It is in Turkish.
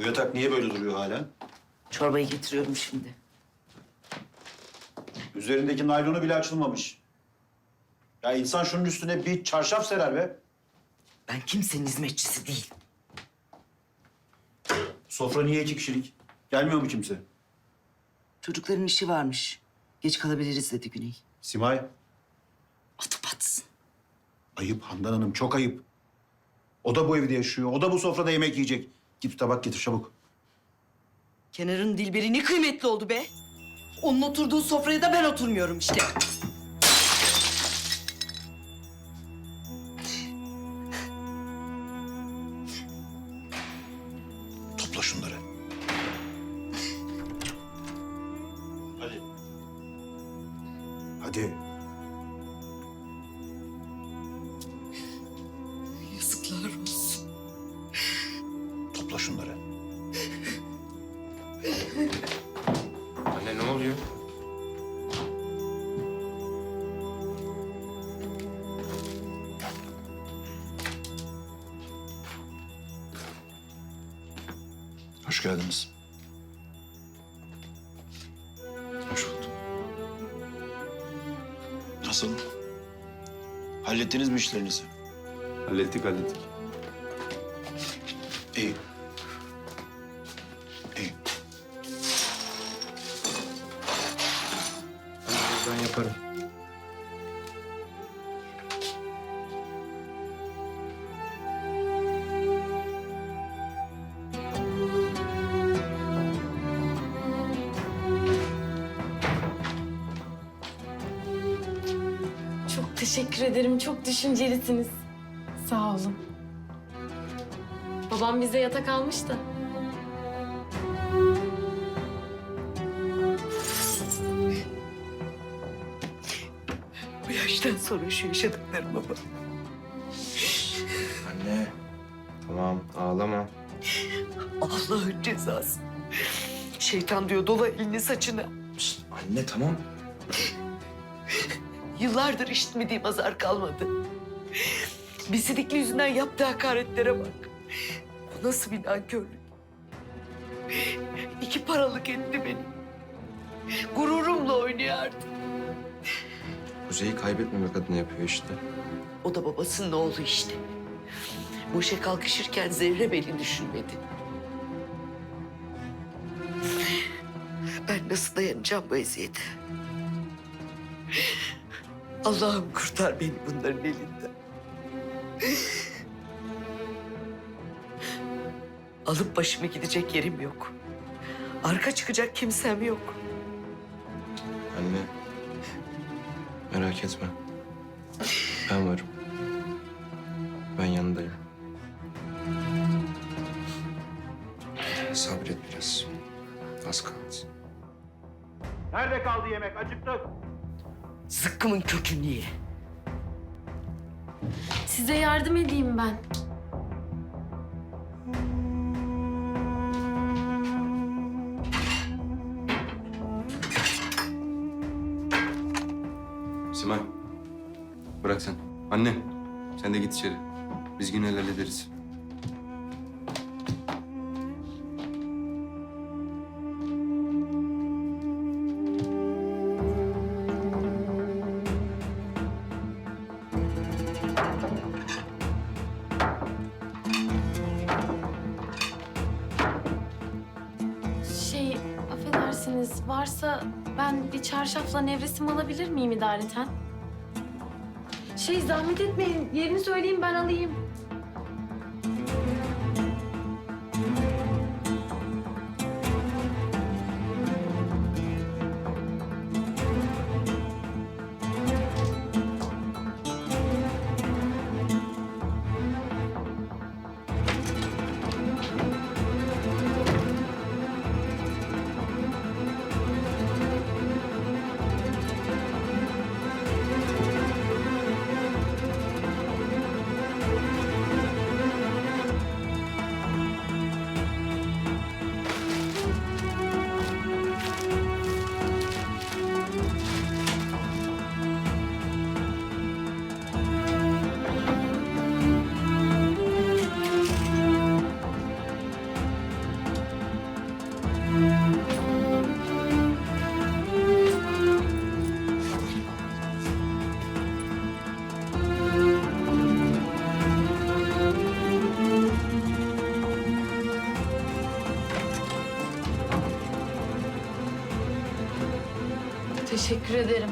Bu yatak niye böyle duruyor hala? Çorbayı getiriyorum şimdi. Üzerindeki naylonu bile açılmamış. Ya insan şunun üstüne bir çarşaf serer be. Ben kimsenin hizmetçisi değil. Sofra niye iki kişilik? Gelmiyor mu kimse? Çocukların işi varmış. Geç kalabiliriz dedi Güney. Simay, Atı batsın. ayıp Handan Hanım, çok ayıp. O da bu evde yaşıyor, o da bu sofrada yemek yiyecek. Git bir tabak getir çabuk. Kenar'ın Dilberi ne kıymetli oldu be. Onun oturduğu sofraya da ben oturmuyorum işte. Topla şunları. Hadi. Hadi. Şunları. Anne ne oluyor? Hoş geldiniz. Hoş bulduk. Nasıl? Hallettiniz mi işlerinizi? Hallettik hallettik. Teşekkür ederim. Çok düşüncelisiniz. Sağ olun. Babam bize yatak almıştı. Bu yaştan sonra şu yaşadıklarıma bak. Anne. Tamam ağlama. Allah'ın cezası. Şeytan diyor dola elini saçına. Şişt, anne tamam. Yıllardır işitmediğim azar kalmadı. Bisidikli yüzünden yaptığı hakaretlere bak. Bu nasıl bir nankörlük? İki paralık etti beni. Gururumla oynuyor artık. Kuzey'i kaybetmemek adına yapıyor işte. O da babasının oğlu işte. İşe kalkışırken zerre beni düşünmedi. Ben nasıl dayanacağım bu eziyete? Allah'ım kurtar beni bunların elinden. Alıp başımı gidecek yerim yok. Arka çıkacak kimsem yok. Anne. Merak etme. Ben varım. Ben yanındayım. Sabret biraz. Az kaldı. Nerede kaldı yemek? Acıktık. Zıkkımın kökünü ye. Size yardım edeyim ben. Simay. Bırak sen. Anne. Sen de git içeri. Biz yine hallederiz. Varsa ben bir çarşafla nevresim alabilir miyim idareten? Şey, zahmet etmeyin. Yerini söyleyeyim ben alayım. Teşekkür ederim.